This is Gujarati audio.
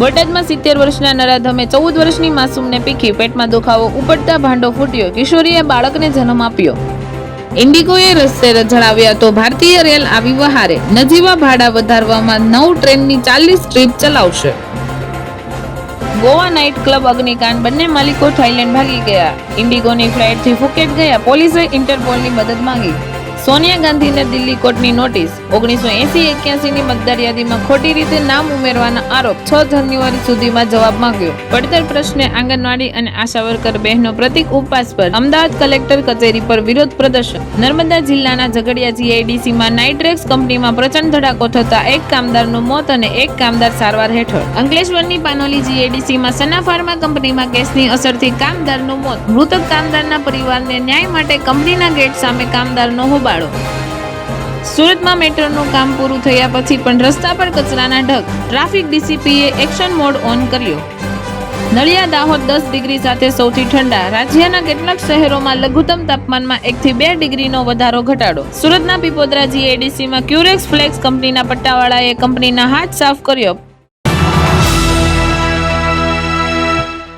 બોટાદમાં સિત્તેર વર્ષના નરાધમે ચૌદ વર્ષની માસૂમને પીખી પેટમાં દુખાવો ઉપડતા ભાંડો ફૂટ્યો. કિશોરીએ બાળકને જન્મ આપ્યો. ઇન્ડિગોએ રસ્તે જણાવ્યા તો ભારતીય રેલ આવી વહારે. નજીવા ભાડા વધારવામાં નવ ટ્રેનની ચાલીસ ટ્રીપ ચલાવશે. ગોવા નાઇટ ક્લબ અગ્નિકાંડ બંને માલિકો થાઇલેન્ડ ભાગી ગયા. ઇન્ડિગોની ફ્લાઇટથી ફુકેટ ગયા. પોલીસે ઇન્ટરપોલની મદદ માંગી. સોનિયા ગાંધીને દિલ્હી કોર્ટની નોટિસ. ઓગણીસો એસી એક્યાસીની મતદાર યાદીમાં ખોટી રીતે નામ ઉમેરવાના આરોપ છ જાન્યુઆરી સુધીમાં જવાબ માંગ્યો. પડતર પ્રશ્ને આંગણવાડી અને આશા વર્કર બહેનો પ્રતિક ઉપવાસ પર અમદાવાદ કલેક્ટર કચેરી પર વિરોધ પ્રદર્શન. નર્મદા જિલ્લાના ઝઘડિયા જીઆઈડીસીમાં નાઇટ્રેક્સ કંપનીમાં પ્રચંડ ધડાકો થતા એક કામદારનું મોત અને એક કામદાર સારવાર હેઠળ. અંકલેશ્વરની પાનોલી જીઆઈડીસીમાં સના ફાર્મા કંપનીમાં કેસની અસરથી કામદારનું મોત. મૃતક કામદારના પરિવારને ન્યાય માટે કંપનીના ગેટ સામે કામદારનો હોબાળો. સુરતમાં મેટ્રોનું કામ પૂરું થયા પછી પણ રસ્તા પર કચરાના ઢગ. ટ્રાફિક ડીસીપીએ એક્શન મોડ ઓન કર્યો. નળિયા દાહોદ દસ ડિગ્રી સાથે સૌથી ઠંડા. રાજ્યના કેટલાક શહેરોમાં લઘુત્તમ તાપમાનમાં એકથી બે ડિગ્રીનો વધારો ઘટાડો. સુરતના પીપોદરા જીએડીસીમાં ક્યુરેક્સ ફ્લેક્સ કંપનીના પટ્ટાવાળાએ કંપનીના હાથ સાફ કર્યો.